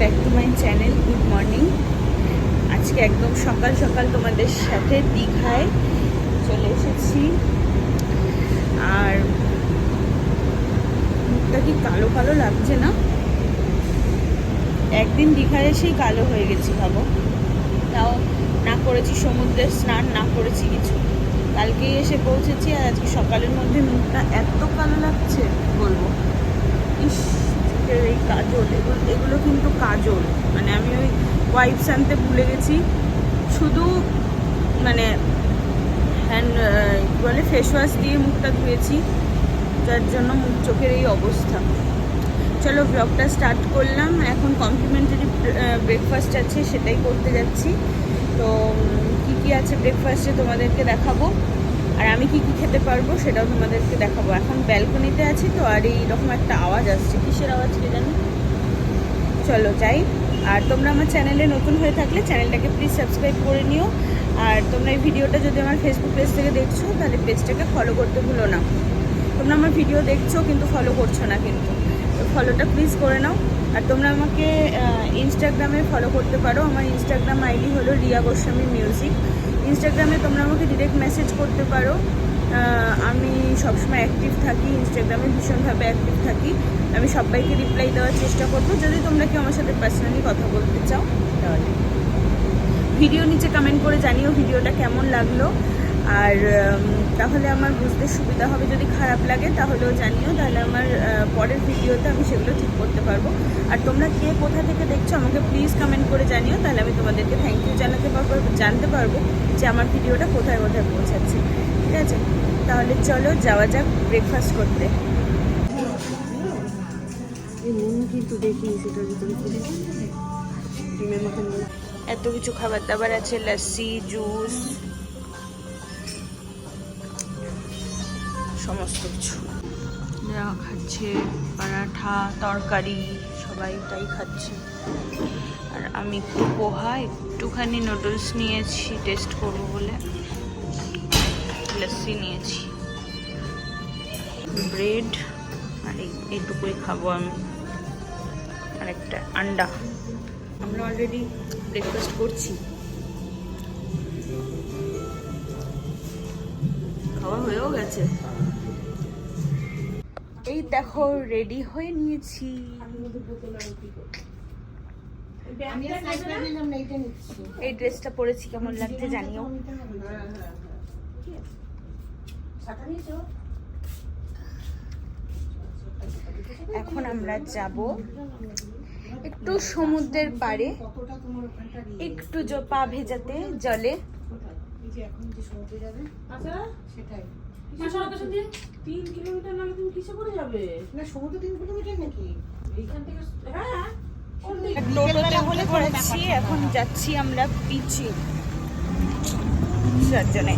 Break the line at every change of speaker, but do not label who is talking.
Back to my channel good morning আজকে একদম সকাল সকাল তোমাদের সাথে দীঘায় চলে এসেছি। আর মুখটা কি কালো কালো লাগছে না? একদিন দীঘায় এসেই কালো হয়ে গেছি ভাবো। তাও না করেছি সমুদ্রের স্নান, না করেছি কিছু। কালকেই এসে পৌঁছেছি আর আজকে সকালের মধ্যে মুখটা এত কালো লাগছে কি বলব ইস চোখের এই কাজল, এগুলো এগুলো কিন্তু কাজল। মানে আমি ওই ওয়াইপস আনতে ভুলে গেছি। শুধু মানে হ্যান্ড বলে ফেস ওয়াশ দিয়ে মুখটা ধুয়েছি। যার জন্য মুখ চোখের এই অবস্থা। চলো ব্লগটা স্টার্ট করলাম। এখন কমপ্লিমেন্টারি ব্রেকফাস্ট আছে, সেটাই করতে যাচ্ছি। তো কি কি আছে ব্রেকফাস্টে তোমাদেরকে দেখাবো? আর আমি কি কি খেতে পারব সেটাও তোমাদেরকে দেখাবো। এখন ব্যালকনিতে আছি তো, আর এইরকম একটা আওয়াজ আসছে। কিসের আওয়াজ কে জানি? চলো যাই। আর তোমরা আমার চ্যানেলে নতুন হয়ে থাকলে চ্যানেলটাকে প্লিজ সাবস্ক্রাইব করে নিও। আর তোমরা এই ভিডিওটা যদি আমার ফেসবুক পেজ থেকে দেখছ, তাহলে পেজটাকে ফলো করতে ভুলো না। তোমরা আমার ভিডিও দেখছ, কিন্তু ফলো করছ না কিন্তু। তো ফলোটা প্লিজ করে নাও। আর তোমরা আমাকে ইনস্টাগ্রামে ফলো করতে পারো। আমার ইনস্টাগ্রাম আইডি হলো রিয়া গোস্বামী মিউজিক ইনস্টাগ্রামে তোমরা আমাকে ডিরেক্ট মেসেজ করতে পারো। আমি সবসময় অ্যাক্টিভ থাকি ইনস্টাগ্রামে ভীষণভাবে অ্যাক্টিভ থাকি। আমি সবাইকে রিপ্লাই দেওয়ার চেষ্টা করব। যদি তোমরা কি আমার সাথে পার্সোনালি কথা বলতে চাও, তাহলে। ভিডিও নিচে কমেন্ট করে জানিও ভিডিওটা কেমন লাগল। আর তাহলে আমার বুঝতে সুবিধা হবে। যদি খারাপ লাগে তাহলেও জানিও। তাহলে আমার পরের ভিডিওতে আমি সেগুলো ঠিক করতে পারব। আর তোমরা কে কোথা থেকে দেখছ আমাকে প্লিজ কমেন্ট করে জানিও। তাহলে আমি তোমাদেরকে থ্যাংক ইউ জানাতে পারব জানতে পারব যে আমার ভিডিওটা কোথায় কোথায় পৌঁছাচ্ছে। ঠিক আছে? তাহলে চলো যাওয়া যাক ব্রেকফাস্ট করতে।
কিন্তু দেখি সেটার ভিতরে
এত কিছু খাবার দাবার আছে লস্যি জুস সমস্ত কিছু। যা খাচ্ছে, পরাঠা, তরকারি, সবাই তাই খাচ্ছে। আর আমি একটু পোহা, একটুখানি নুডলস নিয়েছি, টেস্ট করব বলে। লস্যি নিয়েছি। ব্রেড, আর এইটুকুই খাব আমি। আর একটা আন্ডা। আমরা অলরেডি ব্রেকফাস্ট করছি। খাওয়া হয়েও গেছে। এই দেখো রেডি হয়ে নিয়েছি। এই ড্রেসটা পরেছি কেমন লাগছে জানিও। এখন আমরা যাব একটু সমুদ্রের পাড়ে একটু পা ভেজাতে জলে।
আচ্ছা। সেটাই। তিন কিলোমিটার নাহলে তুমি কিসে করে যাবে? না সমুদ্র তিন কিলোমিটার নাকি? এইখান থেকে হ্যাঁ
টোটোতে পড়েছি এখন যাচ্ছি আমরা বিচে চারজনে।